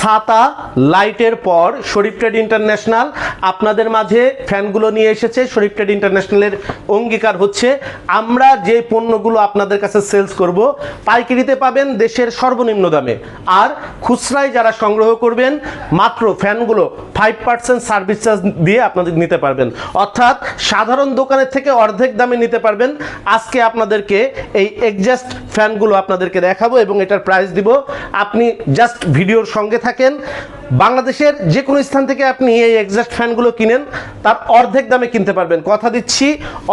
সাতা লাইটের পর শরীফ ট্রেড ইন্টারন্যাশনাল। আপনাদের মাঝে ফ্যানগুলো নিয়ে এসেছে, শরীফ ট্রেড ইন্টারন্যাশনালের অঙ্গীকার হচ্ছে। আমরা যে পণ্যগুলো আপনাদের কাছে সেলস করব, পাইকারিতে পাবেন দেশের সর্বনিম্ন দামে। আর খুচরায় যারা সংগ্রহ করবেন, মাত্র ফ্যানগুলো ফাইভ পার্সেন্ট সার্ভিস চার্জ দিয়ে আপনাদের নিতে পারবেন। অর্থাৎ সাধারণ দোকানের থেকে অর্ধেক দামে নিতে পারবেন। আজকে আপনাদেরকে এই এক্সাস্ট ফ্যানগুলো আপনাদেরকে দেখাবো এবং এটার প্রাইস দিব। আপনি জাস্ট ভিডিওর সঙ্গে থাকেন, বাংলাদেশের যে কোনো স্থান থেকে আপনি এই এক্সাস্ট ফ্যানগুলো কিনেন, তার অর্ধেক দামে কিনতে পারবেন। কথা দিচ্ছি,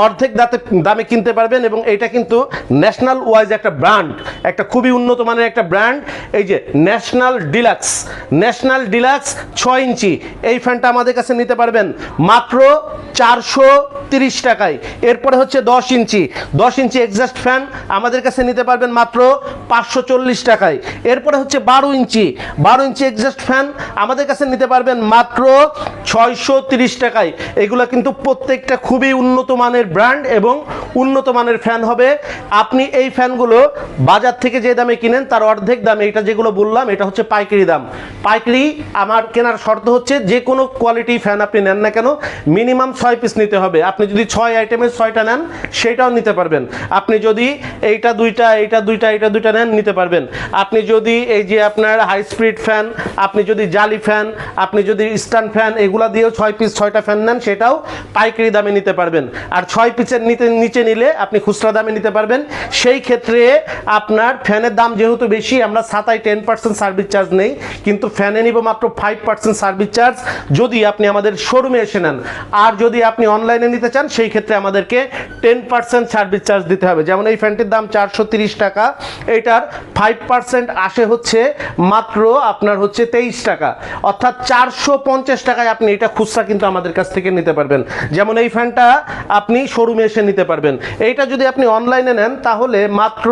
অর্ধেক দাতে, দামে কিনতে পারবেন এবং এটা কিন্তু ন্যাশনাল ওয়াইজ একটা ব্র্যান্ড একটা খুবই উন্নত মানের একটা ব্র্যান্ড এই যে ন্যাশনাল ডিলাক্স ন্যাশনাল ডিলাক্স ছয় ইঞ্চি, এই ফ্যানটা আমাদের কাছে নিতে পারবেন মাত্র চারশো তিরিশ টাকায়। এরপরে হচ্ছে দশ ইঞ্চি দশ ইঞ্চি এক্সাস্ট ফ্যান আমাদের কাছে নিতে পারবেন মাত্র পাঁচশো চল্লিশ টাকায়। এরপরে হচ্ছে বারো ইঞ্চি। বারো ইঞ্চি এক্সাস্ট ফ্যান আমাদের কাছে নিতে পারবেন মাত্র ছয়শো তিরিশ টাকায়। এগুলো কিন্তু প্রত্যেকটা খুবই উন্নত মানের ব্র্যান্ড এবং উন্নত মানের ফ্যান হবে। আপনি এই ফ্যানগুলো বাজার থেকে যে দামে কিনেন, তার অর্ধেক দামে, এটা যেগুলো বললাম, এটা হচ্ছে পাইকারি দাম। পাইকারি আমার কেনার শর্ত হচ্ছে যে কোনো কোয়ালিটি ফ্যান আপনি নেন না কেন মিনিমাম ছয় পিস নিতে হবে। আপনি যদি ছয় আইটেমের ছয়টা নেন, সেটাও নিতে পারবেন। আপনি যদি এইটা দুইটা এইটা দুইটা এইটা দুইটা নেন নিতে পারবেন। আপনি যদি এই যে আপনার হাই স্পিড ফ্যান আপনি যদি জালি ফ্যান আপনি যদি স্ট্যান্ড ফ্যান এগুলা দিয়েও ছয় পিস ছয়টা ফ্যান নেন, সেটাও পাইকারি দামে নিতে পারবেন। আর ছয় পিসের নিতে, নিচে নিলে আপনি খুচরা দামে নিতে পারবেন। সেই ক্ষেত্রে আপনার ফ্যানের দাম যেহেতু বেশি, আমরা সাতাই টেন পার্সেন্ট সার্ভিস চার্জ নেই, কিন্তু ফ্যানে নিব মাত্র ফাইভ পার্সেন্ট সার্ভিস চার্জ যদি আপনি আমাদের শোরুমে এসে নেন। আর যদি আপনি অনলাইনে নিতে চান, সেই ক্ষেত্রে আমাদেরকে টেন পার্সেন্ট সার্ভিস চার্জ দিতে হবে। যেমন এই ফ্যানটির দাম চারশো টাকা এইটার ফাইভ পার্সেন্ট আসে হচ্ছে মাত্র আপনার হচ্ছে তেইশ টাকা। অর্থাৎ চারশো পঞ্চাশ টাকায় আপনি এটা খুচরা কিন্তু আমাদের কাছ থেকে নিতে পারবেন। যেমন এই ফ্যানটা আপনি শোরুমে এসে নিতে পারবেন। এইটা যদি আপনি অনলাইনে নেন, তাহলে মাত্র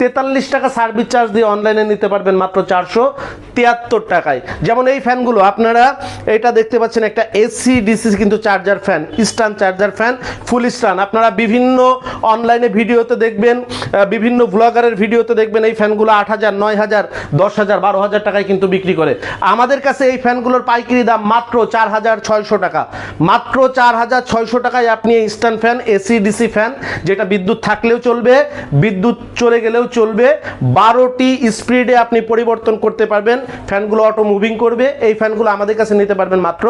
তেতাল্লিশ টাকা সার্ভিস চার্জ দিয়ে অনলাইনে নিতে পারবেন মাত্র চারশো। তিয়াত্তর টাকায়। যেমন এই ফ্যানগুলো, আপনারা এটা দেখতে পাচ্ছেন একটা এসি ডিসি কিন্তু charger fan, stand charger fan, full stand. আপনারা বিভিন্ন অনলাইনে ভিডিওতে দেখবেন বিভিন্ন ব্লগারের ভিডিওতে দেখবেন এই ফ্যানগুলো আট হাজার, নয় হাজার, দশ হাজার, বারো হাজার টাকায় কিন্তু বিক্রি করে। আমাদের কাছে এই ফ্যানগুলোর পাইকারি দাম মাত্র চার হাজার ছয়শো টাকা। মাত্র চার হাজার ছয়শো টাকায় আপনি এই ফ্যান, এসি ডিসি ফ্যান, যেটা বিদ্যুৎ থাকলেও চলবে, বিদ্যুৎ চলে গেলেও চলবে, বারোটি স্পিডে আপনি পরিবর্তন করতে পারবেন। ফ্যানগুলো অটো মুভিং করবে এই ফ্যানগুলো আমাদের কাছে নিতে পারবেন মাত্র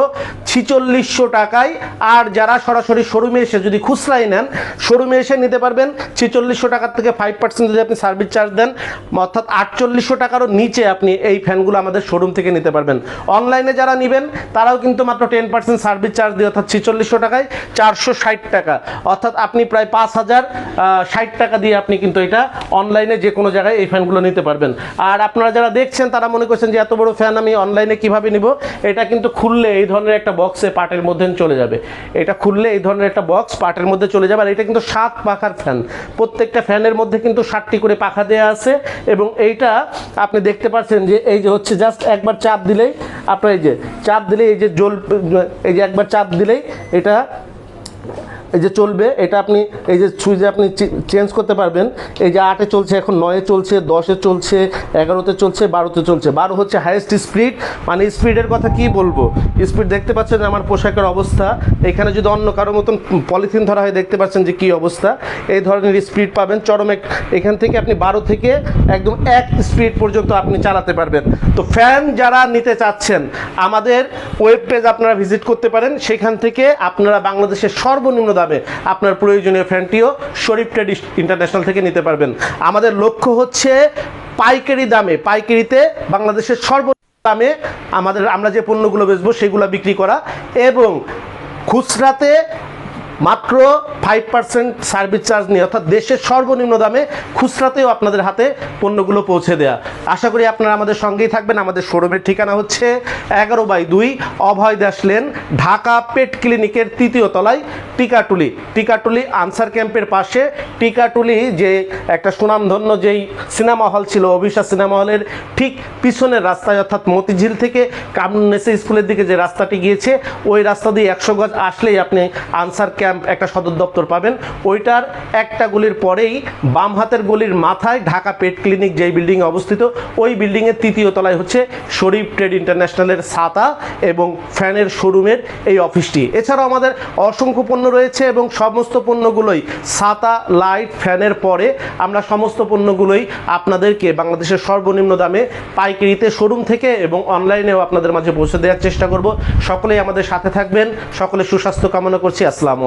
ছিচল্লিশশো টাকায়। আর যারা সরাসরি শোরুমে এসে যদি খুচরাই নেন, শোরুমে এসে নিতে পারবেন ছিচল্লিশশো টাকার থেকে ফাইভ পার্সেন্ট যদি আপনি সার্ভিস চার্জ দেন, অর্থাৎ আটচল্লিশশো টাকারও নিচে আপনি এই ফ্যানগুলো আমাদের শোরুম থেকে নিতে পারবেন। অনলাইনে যারা নেবেন, তারাও কিন্তু মাত্র টেন পার্সেন্ট সার্ভিস চার্জ দিয়ে, অর্থাৎ ছিচল্লিশশো টাকায় চারশো ষাট টাকা। অর্থাৎ আপনি প্রায় পাঁচ হাজার ষাট টাকা দিয়ে আপনি কিন্তু এটা অনলাইনে যে কোনো জায়গায় এই ফ্যানগুলো নিতে পারবেন। আর আপনারা যারা দেখছেন, তারা মনে করছেন যে এত বড় ফ্যান আমি অনলাইনে কীভাবে নিব? এটা কিন্তু খুললে এই ধরনের একটা বক্সে পার্টের মধ্যে চলে যাবে। এটা খুললে এই ধরনের একটা বক্স পার্টের মধ্যে চলে যাবে, আর এটা কিন্তু সাত পাখার ফ্যান প্রত্যেকটা ফ্যানের মধ্যে কিন্তু সাতটি করে পাখা দেওয়া আছে, এবং এইটা আপনি দেখতে পাচ্ছেন যে এই যে হচ্ছে জাস্ট একবার চাপ দিলেই, আপনার এই যে চাপ দিলেই এই যে জল, এই যে একবার চাপ দিলেই এটা এই যে চলবে, এটা আপনি এই যে সুইচে আপনি চেঞ্জ করতে পারবেন, এই যে আটে চলছে, এখন নয়ে চলছে, দশে চলছে, এগারোতে চলছে, বারোতে চলছে। বারো হচ্ছে হাইয়েস্ট স্পিড মানে স্পিডের কথা কি বলব? স্পিড দেখতে পাচ্ছেন আমার পোশাকের অবস্থা। এখানে যদি অন্য কারোর মতন পলিথিন ধরা হয়, দেখতে পাচ্ছেন যে কি অবস্থা। এই ধরনের স্পিড পাবেন। চরম এক এখান থেকে আপনি বারো থেকে একদম এক স্পিড পর্যন্ত আপনি চালাতে পারবেন। তো ফ্যান যারা নিতে চাচ্ছেন, আমাদের ওয়েব পেজ আপনারা ভিজিট করতে পারেন। সেখান থেকে আপনারা বাংলাদেশের সর্বনিম্ন দামে আপনার প্রয়োজনীয় ফ্যানটিও শরীফ ট্রেড ইন্টারন্যাশনাল থেকে নিতে পারবেন। আমাদের লক্ষ্য হচ্ছে পাইকারি দামে, পাইকারিতে বাংলাদেশের সর্ব দামে আমাদের আমরা যে পণ্যগুলো বেচবো সেগুলো বিক্রি করা এবং খুচরাতে মাত্র ফাইভ পার্সেন্ট সার্ভিস চার্জ নিয়ে, অর্থাৎ দেশের সর্বনিম্ন দামে খুচরাতেও আপনাদের হাতে পণ্যগুলো পৌঁছে দেয়া। আশা করি আপনারা আমাদের সঙ্গেই থাকবেন। আমাদের শোরুমের ঠিকানা হচ্ছে এগারো বাই দুই অভয় দাস লেন, ঢাকা পেট ক্লিনিকের তৃতীয় তলায় টিকাটুলি। টিকাটুলি আনসার ক্যাম্পের পাশে। টিকাটুলি যে একটা সুনামধন্য যেই সিনেমা হল ছিল অভিশা সিনেমা হলের ঠিক পিছনের রাস্তায়, অর্থাৎ মতিঝিল থেকে কামনেসে স্কুলের দিকে যে রাস্তাটি গিয়েছে, ওই রাস্তা দিয়ে একশো গজ আসলেই আপনি আনসার ক্যাম্প ক্যাম্প একটা সদর দপ্তর পাবেন। ওইটার একটা গলির পরেই বাম হাতের গলির মাথায় ঢাকা পেট ক্লিনিক যেই বিল্ডিং অবস্থিত, ওই বিল্ডিংয়ের তৃতীয় তলায় হচ্ছে শরীফ ট্রেড ইন্টারন্যাশনালের ছাতা এবং ফ্যানের শোরুমের এই অফিসটি। এছাড়াও আমাদের অসংখ্য পণ্য রয়েছে এবং সমস্ত পণ্যগুলোই ছাতা, লাইট, ফ্যানের পরে আমরা সমস্ত পণ্যগুলোই আপনাদেরকে বাংলাদেশের সর্বনিম্ন দামে পাইকারিতে শোরুম থেকে এবং অনলাইনেও আপনাদের মাঝে পৌঁছে দেওয়ার চেষ্টা করব। সকলেই আমাদের সাথে থাকবেন। সকলে সুস্বাস্থ্য কামনা করছি। আসসালামু